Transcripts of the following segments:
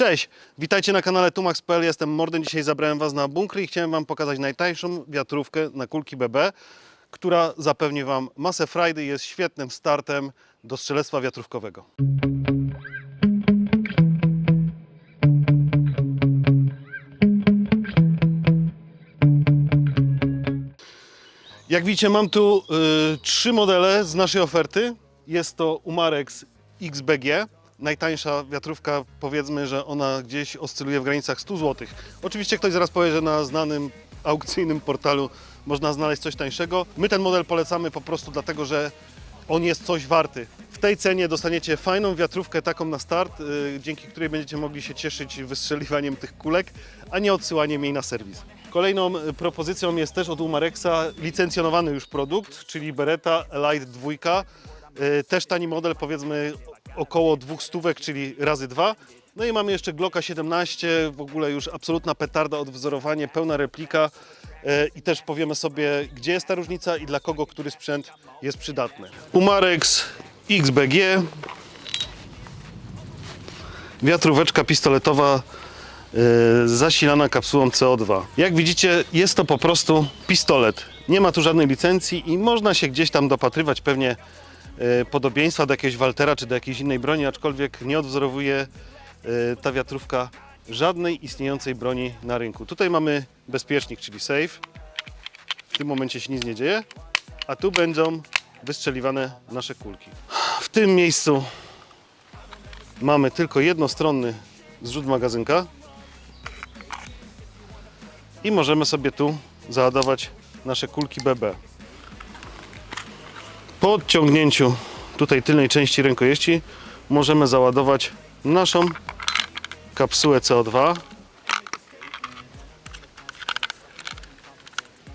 Cześć, witajcie na kanale Tumax.pl, jestem Morden. Dzisiaj zabrałem Was na bunkry i chciałem Wam pokazać najtańszą wiatrówkę na kulki BB, która zapewni Wam masę frajdy i jest świetnym startem do strzelectwa wiatrówkowego. Jak widzicie, mam tu y, trzy modele z naszej oferty. Jest to Umarex XBG. Najtańsza wiatrówka, powiedzmy, że ona gdzieś oscyluje w granicach 100 zł. Oczywiście ktoś zaraz powie, że na znanym aukcyjnym portalu można znaleźć coś tańszego. My ten model polecamy po prostu dlatego, że on jest coś warty. W tej cenie dostaniecie fajną wiatrówkę taką na start, y, dzięki której będziecie mogli się cieszyć wystrzeliwaniem tych kulek, a nie odsyłaniem jej na serwis. Kolejną y, propozycją jest też od Umarexa licencjonowany już produkt, czyli Beretta Light 2. Y, Też tani model, powiedzmy około dwóch stówek, czyli razy dwa. No i mamy jeszcze Glocka 17, w ogóle już absolutna petarda, odwzorowanie, pełna replika. E, I też powiemy sobie, gdzie jest ta różnica i dla kogo który sprzęt jest przydatny. Umarex XBG. Wiatróweczka pistoletowa e, zasilana kapsułą CO2. Jak widzicie, jest to po prostu pistolet. Nie ma tu żadnej licencji i można się gdzieś tam dopatrywać pewnie e, podobieństwa do jakiegoś Waltera czy do jakiejś innej broni, aczkolwiek nie odwzorowuje e, ta wiatrówka żadnej istniejącej broni na rynku. Tutaj mamy bezpiecznik, czyli safe. W tym momencie się nic nie dzieje, a tu będą wystrzeliwane nasze kulki. W tym miejscu mamy tylko jednostronny zrzut magazynka i możemy sobie tu załadować nasze kulki BB. Po odciągnięciu tutaj tylnej części rękojeści możemy załadować naszą kapsułę CO2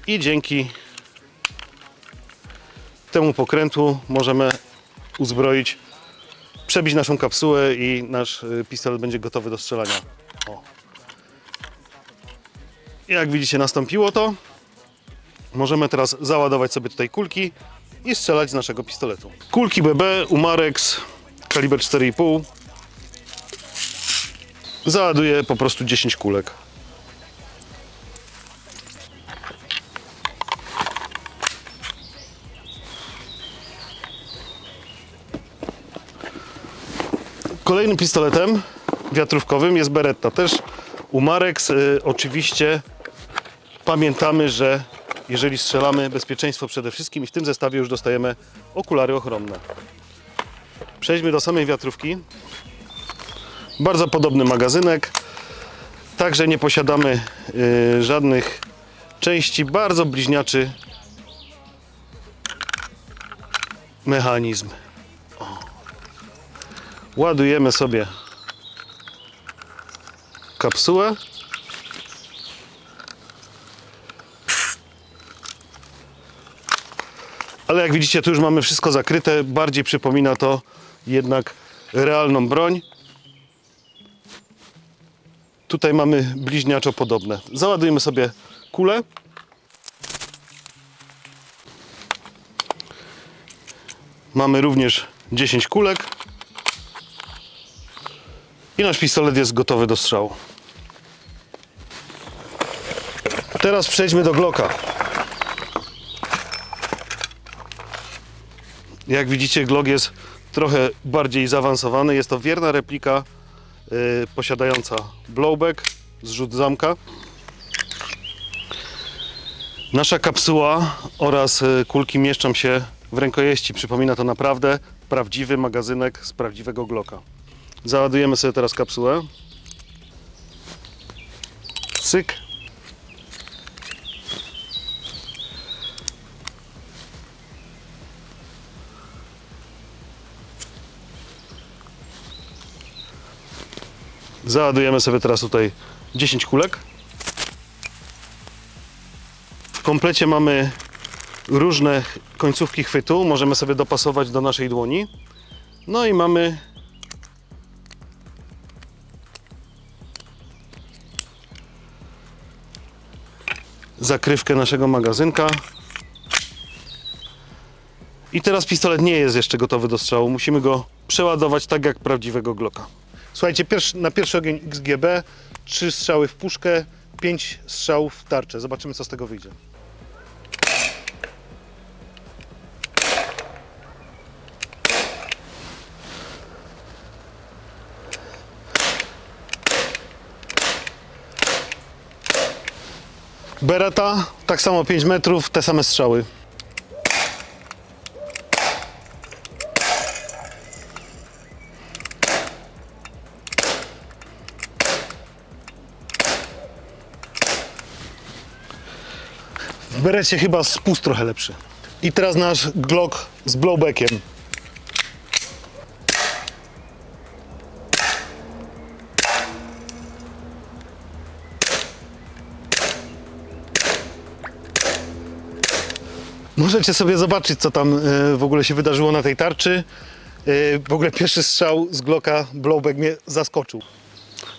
i dzięki temu pokrętlu możemy uzbroić, przebić naszą kapsułę i nasz y, pistolet będzie gotowy do strzelania. O. Jak widzicie nastąpiło to. Możemy teraz załadować sobie tutaj kulki i strzelać z naszego pistoletu. Kulki BB Umarex kaliber 4,5 Załaduję po prostu 10 kulek. Kolejnym pistoletem wiatrówkowym jest Beretta. Też Umarex. Y, oczywiście pamiętamy, że jeżeli strzelamy, bezpieczeństwo przede wszystkim i w tym zestawie już dostajemy okulary ochronne. Przejdźmy do samej wiatrówki. Bardzo podobny magazynek. Także nie posiadamy y, żadnych części. Bardzo bliźniaczy mechanizm. O. Ładujemy sobie kapsułę. Ale jak widzicie, tu już mamy wszystko zakryte. Bardziej przypomina to jednak realną broń. Tutaj mamy bliźniaczo podobne. Załadujemy sobie kulę. Mamy również 10 kulek. I nasz pistolet jest gotowy do strzału. Teraz przejdźmy do Glocka. Jak widzicie, Glock jest trochę bardziej zaawansowany. Jest to wierna replika y, posiadająca blowback, zrzut zamka. Nasza kapsuła oraz y, kulki mieszczą się w rękojeści. Przypomina to naprawdę prawdziwy magazynek z prawdziwego Glocka. Załadujemy sobie teraz kapsułę. Cyk. Załadujemy sobie teraz tutaj 10 kulek. W komplecie mamy różne końcówki chwytu, możemy sobie dopasować do naszej dłoni. No i mamy zakrywkę naszego magazynka. I teraz pistolet nie jest jeszcze gotowy do strzału. Musimy go przeładować tak jak prawdziwego Glocka. Słuchajcie, pierwszy, na pierwszy ogień XGB, trzy strzały w puszkę, pięć strzałów w tarczę. Zobaczymy, co z tego wyjdzie. Beretta, tak samo 5 metrów, te same strzały. W berecie chyba spust trochę lepszy. I teraz nasz Glock z blowbackiem. Możecie sobie zobaczyć, co tam e, w ogóle się wydarzyło na tej tarczy. E, W ogóle pierwszy strzał z Glocka blowback mnie zaskoczył.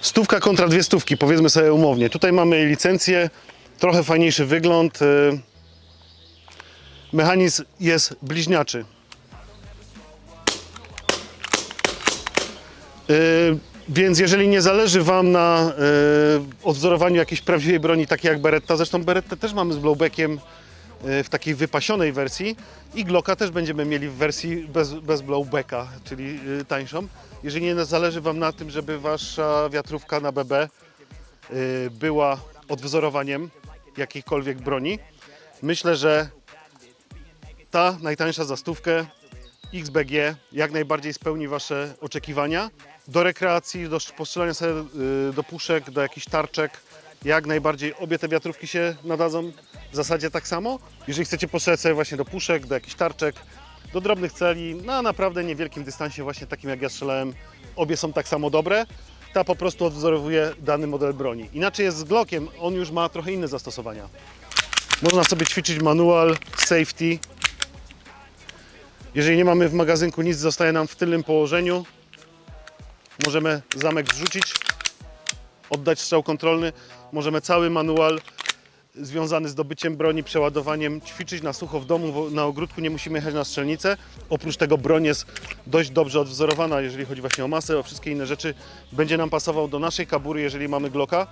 Stówka kontra dwie stówki, powiedzmy sobie umownie. Tutaj mamy licencję, trochę fajniejszy wygląd. e, Mechanizm jest bliźniaczy. E, Więc jeżeli nie zależy Wam na e, odwzorowaniu jakiejś prawdziwej broni, takiej jak Beretta, zresztą Berettę też mamy z blowbackiem w takiej wypasionej wersji i Glocka też będziemy mieli w wersji bez, bez blowbacka, czyli tańszą. Jeżeli nie zależy Wam na tym, żeby Wasza wiatrówka na BB była odwzorowaniem jakiejkolwiek broni, myślę, że ta najtańsza za stówkę XBG jak najbardziej spełni Wasze oczekiwania. Do rekreacji, do postrzelania sobie y, do puszek, do jakichś tarczek, jak najbardziej obie te wiatrówki się nadadzą w zasadzie tak samo. Jeżeli chcecie postrzelać sobie właśnie do puszek, do jakichś tarczek, do drobnych celi, na naprawdę niewielkim dystansie, właśnie takim jak ja strzelałem, obie są tak samo dobre. Ta po prostu odwzorowuje dany model broni. Inaczej jest z Glockiem, on już ma trochę inne zastosowania. Można sobie ćwiczyć manual, safety, jeżeli nie mamy w magazynku nic, zostaje nam w tylnym położeniu. Możemy zamek zrzucić, oddać strzał kontrolny. Możemy cały manual związany z dobyciem broni, przeładowaniem ćwiczyć na sucho w domu, na ogródku. Nie musimy jechać na strzelnicę. Oprócz tego broń jest dość dobrze odwzorowana, jeżeli chodzi właśnie o masę, o wszystkie inne rzeczy. Będzie nam pasował do naszej kabury, jeżeli mamy Glocka.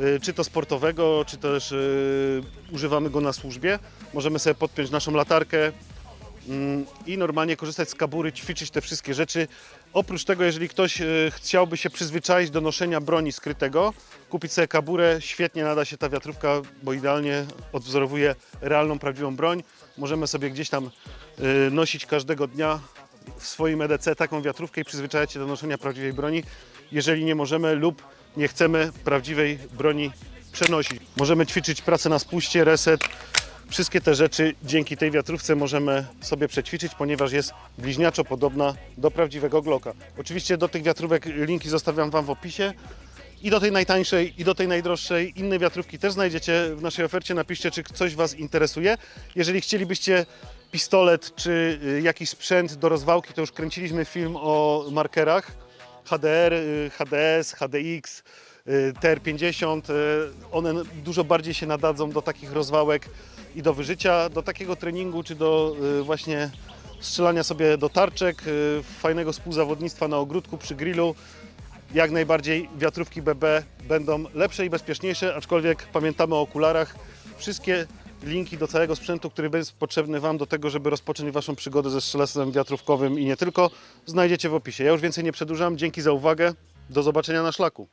y, Czy to sportowego, czy też y, używamy go na służbie. Możemy sobie podpiąć naszą latarkę, i normalnie korzystać z kabury, ćwiczyć te wszystkie rzeczy. Oprócz tego, jeżeli ktoś e, chciałby się przyzwyczaić do noszenia broni skrytego, kupić sobie kaburę, świetnie nada się ta wiatrówka, bo idealnie odwzorowuje realną, prawdziwą broń. Możemy sobie gdzieś tam e, nosić każdego dnia w swoim EDC taką wiatrówkę i przyzwyczajać się do noszenia prawdziwej broni, jeżeli nie możemy lub nie chcemy prawdziwej broni przenosić. Możemy ćwiczyć pracę na spuście, reset, Wszystkie te rzeczy dzięki tej wiatrówce możemy sobie przećwiczyć, ponieważ jest bliźniaczo podobna do prawdziwego Glocka. Oczywiście do tych wiatrówek linki zostawiam Wam w opisie. I do tej najtańszej, i do tej najdroższej. Inne wiatrówki też znajdziecie w naszej ofercie. Napiszcie, czy coś Was interesuje. Jeżeli chcielibyście pistolet czy y, jakiś sprzęt do rozwałki, to już kręciliśmy film o markerach HDR, y, HDS, HDX, y, TR50. y, One dużo bardziej się nadadzą do takich rozwałek i do wyżycia, do takiego treningu, czy do y, właśnie strzelania sobie do tarczek, y, fajnego współzawodnictwa na ogródku, przy grillu. Jak najbardziej wiatrówki BB będą lepsze i bezpieczniejsze, aczkolwiek pamiętamy o okularach. Wszystkie linki do całego sprzętu, który jest potrzebny Wam do tego, żeby rozpocząć Waszą przygodę ze strzelectwem wiatrówkowym i nie tylko, znajdziecie w opisie. Ja już więcej nie przedłużam. Dzięki za uwagę. Do zobaczenia na szlaku.